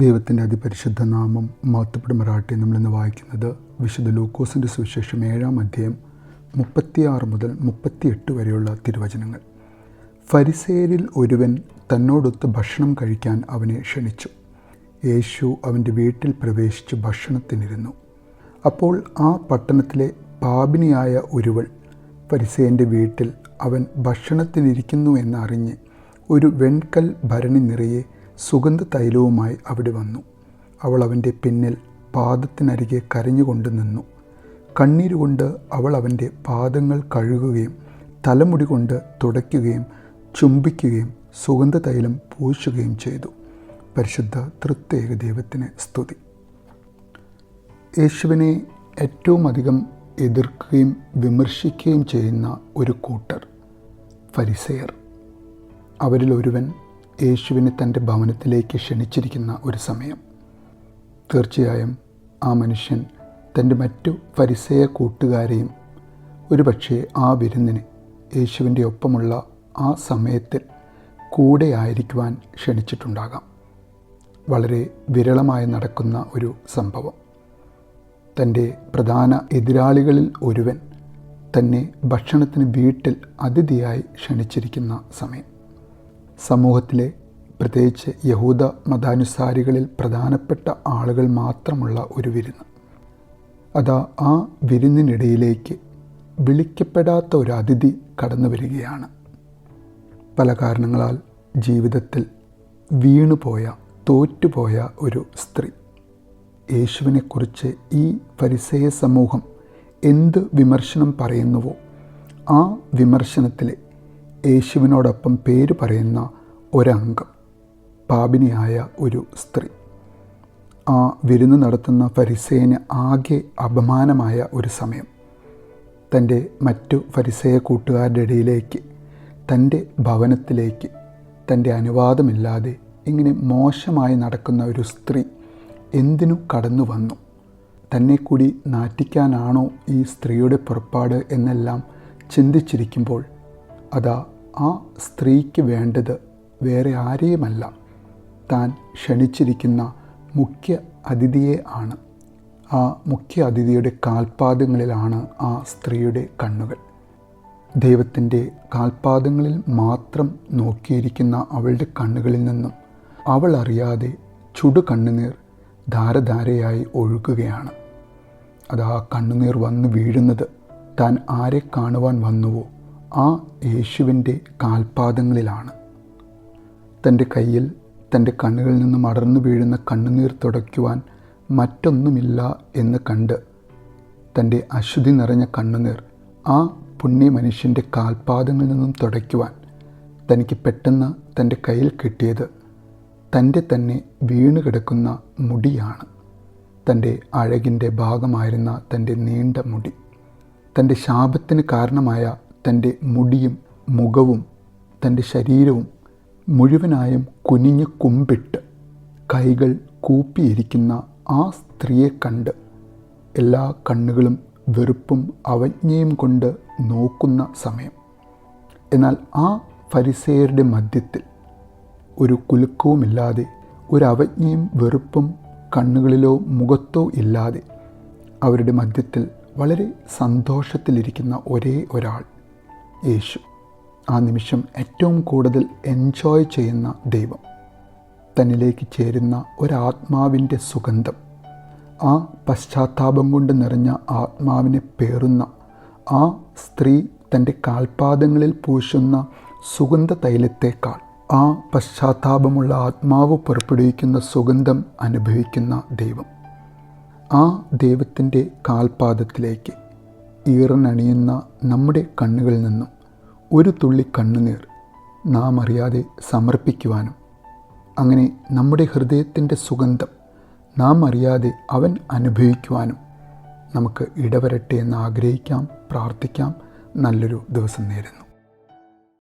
ദൈവത്തിന്റെ അതിപരിശുദ്ധ നാമം മാത്തുപ്പെടുമറാട്ടെ നമ്മളിന്ന് വായിക്കുന്നത് വിശുദ്ധ ലൂക്കോസിന്റെ സുവിശേഷം ഏഴാം അധ്യായം മുപ്പത്തിയാറ് മുതൽ മുപ്പത്തിയെട്ട് വരെയുള്ള തിരുവചനങ്ങൾ. ഫരിസേരിൽ ഒരുവൻ തന്നോടൊത്ത് ഭക്ഷണം കഴിക്കാൻ അവനെ ക്ഷണിച്ചു. യേശു അവന്റെ വീട്ടിൽ പ്രവേശിച്ച് ഭക്ഷണത്തിനിരുന്നു. അപ്പോൾ ആ പട്ടണത്തിലെ പാപിനിയായ ഒരുവൾ ഫരിസേന്റെ വീട്ടിൽ അവൻ ഭക്ഷണത്തിനിരിക്കുന്നു എന്നറിഞ്ഞ് ഒരു വെൺകൽ ഭരണി നിറയെ സുഗന്ധ തൈലവുമായി അവിടെ വന്നു. അവൾ അവന്റെ പിന്നിൽ പാദത്തിനരികെ കരഞ്ഞുകൊണ്ട് നിന്നു. കണ്ണീരുകൊണ്ട് അവൾ അവന്റെ പാദങ്ങൾ കഴുകുകയും തലമുടി കൊണ്ട് തുടയ്ക്കുകയും ചുംബിക്കുകയും സുഗന്ധ തൈലം പൂശുകയും ചെയ്തു. പരിശുദ്ധ തൃത്യേക ദൈവത്തിന് സ്തുതി. യേശുവിനെ ഏറ്റവും അധികം എതിർക്കുകയും വിമർശിക്കുകയും ചെയ്യുന്ന ഒരു കൂട്ടർ ഫരിസെയർ. അവരിൽ ഒരുവൻ യേശുവിനെ തന്റെ ഭവനത്തിലേക്ക് ക്ഷണിച്ചിരിക്കുന്ന ഒരു സമയം. തീർച്ചയായും ആ മനുഷ്യൻ തന്റെ മറ്റു പരിസയ കൂട്ടുകാരെയും ഒരുപക്ഷെ ആ വിരുന്നിന് യേശുവിന്റെ ഒപ്പമുള്ള ആ സമയത്തിൽ കൂടെ ആയിരിക്കുവാൻ ക്ഷണിച്ചിട്ടുണ്ടാകാം. വളരെ വിരളമായി നടക്കുന്ന ഒരു സംഭവം. തന്റെ പ്രധാന എതിരാളികളിൽ ഒരുവൻ തന്നെ ഭക്ഷണത്തിന് വീട്ടിൽ അതിഥിയായി ക്ഷണിച്ചിരിക്കുന്ന സമയം. സമൂഹത്തിലെ പ്രത്യേകിച്ച് യഹൂദ മതാനുസാരികളിൽ പ്രധാനപ്പെട്ട ആളുകൾ മാത്രമുള്ള ഒരു വിരുന്ന്. അതാ ആ വിരുന്നിനിടയിലേക്ക് വിളിക്കപ്പെടാത്ത ഒരു അതിഥി കടന്നു വരികയാണ്. പല കാരണങ്ങളാൽ ജീവിതത്തിൽ വീണുപോയ തോറ്റുപോയ ഒരു സ്ത്രീ. യേശുവിനെക്കുറിച്ച് ഈ പരിസയ സമൂഹം എന്ത് വിമർശനം പറയുന്നുവോ ആ വിമർശനത്തിലെ യേശുവിനോടൊപ്പം പേര് പറയുന്ന ഒരംഗം. പാപിനിയായ ഒരു സ്ത്രീ. ആ വിരുന്ന് നടത്തുന്ന ഫരിസേന് ആകെ അപമാനമായ ഒരു സമയം. തന്റെ മറ്റു ഫരിസേയ കൂട്ടുകാരുടെ ഇടയിലേക്ക് തന്റെ ഭവനത്തിലേക്ക് തന്റെ അനുവാദമില്ലാതെ ഇങ്ങനെ മോശമായി നടക്കുന്ന ഒരു സ്ത്രീ എന്തിനു കടന്നു വന്നു? തന്നെ കൂടി നാറ്റിക്കാനാണോ ഈ സ്ത്രീയുടെ പുറപ്പാട് എന്നെല്ലാം ചിന്തിച്ചിരിക്കുമ്പോൾ അതാ ആ സ്ത്രീക്ക് വേണ്ടത് വേറെ ആരെയുമല്ല. താൻ ക്ഷണിച്ചിരിക്കുന്ന മുഖ്യ അതിഥിയെ ആണ്. ആ മുഖ്യ അതിഥിയുടെ കാൽപാദങ്ങളിലാണ് ആ സ്ത്രീയുടെ കണ്ണുകൾ. ദൈവത്തിന്റെ കാൽപാദങ്ങളിൽ മാത്രം നോക്കിയിരിക്കുന്ന അവളുടെ കണ്ണുകളിൽ നിന്നും അവൾ അറിയാതെ ചുടു കണ്ണുനീർ ധാരധാരയായി ഒഴുകുകയാണ്. അത് ആ കണ്ണുനീർ വന്ന് വീഴുന്നത് താൻ ആരെ കാണുവാൻ വന്നുവോ? ആ യേശുവിന്റെ കാൽപാദങ്ങളിലാണ്. തന്റെ കയ്യിൽ തന്റെ കണ്ണുകളിൽ നിന്നും അടർന്നു വീഴുന്ന കണ്ണുനീർ തുടയ്ക്കുവാൻ മറ്റൊന്നുമില്ല എന്ന് കണ്ട് തന്റെ അശുദ്ധി നിറഞ്ഞ കണ്ണുനീർ ആ പുണ്യ മനുഷ്യന്റെ കാൽപാദങ്ങളിൽ നിന്നും തുടയ്ക്കുവാൻ തനിക്ക് പെട്ടെന്ന് തന്റെ കയ്യിൽ കിട്ടിയത് തന്റെ തന്നെ വീണ് കിടക്കുന്ന മുടിയാണ്. തന്റെ അഴകിന്റെ ഭാഗമായിരുന്ന തന്റെ നീണ്ട മുടി. തന്റെ ശാപത്തിന് കാരണമായ തന്റെ മുടിയും മുഖവും തന്റെ ശരീരവും മുഴുവനായും കുനിഞ്ഞ് കുമ്പിട്ട് കൈകൾ കൂപ്പിയിരിക്കുന്ന ആ സ്ത്രീയെ കണ്ട് എല്ലാ കണ്ണുകളും വെറുപ്പും അവജ്ഞയും കൊണ്ട് നോക്കുന്ന സമയം. എന്നാൽ ആ ഫരിസേയരുടെ മധ്യത്തിൽ ഒരു കുലുക്കവുമില്ലാതെ ഒരു അവജ്ഞയും വെറുപ്പും കണ്ണുകളിലോ മുഖത്തോ ഇല്ലാതെ അവരുടെ മധ്യത്തിൽ വളരെ സന്തോഷത്തിലിരിക്കുന്ന ഒരേ ഒരാൾ. യേശു. ആ നിമിഷം ഏറ്റവും കൂടുതൽ എൻജോയ് ചെയ്യുന്ന ദൈവം. തന്നിലേക്ക് ചേരുന്ന ഒരാത്മാവിന്റെ സുഗന്ധം. ആ പശ്ചാത്താപം കൊണ്ട് നിറഞ്ഞ ആത്മാവിനെ പേറുന്ന ആ സ്ത്രീ തന്റെ കാൽപാദങ്ങളിൽ പൂശുന്ന സുഗന്ധ തൈലത്തേക്കാൾ ആ പശ്ചാത്താപമുള്ള ആത്മാവ് പുറപ്പെടുവിക്കുന്ന സുഗന്ധം അനുഭവിക്കുന്ന ദൈവം. ആ ദൈവത്തിന്റെ കാൽപാദത്തിലേക്ക് ഈറനണിയുന്ന നമ്മുടെ കണ്ണുകളിൽ നിന്നും ഒരു തുള്ളി കണ്ണുനീർ നാം അറിയാതെ സമർപ്പിക്കുവാനും അങ്ങനെ നമ്മുടെ ഹൃദയത്തിന്റെ സുഗന്ധം നാം അറിയാതെ അവൻ അനുഭവിക്കുവാനും നമുക്ക് ഇടവരട്ടെ എന്ന് ആഗ്രഹിക്കാം പ്രാർത്ഥിക്കാം. നല്ലൊരു ദിവസം നേരുന്നു.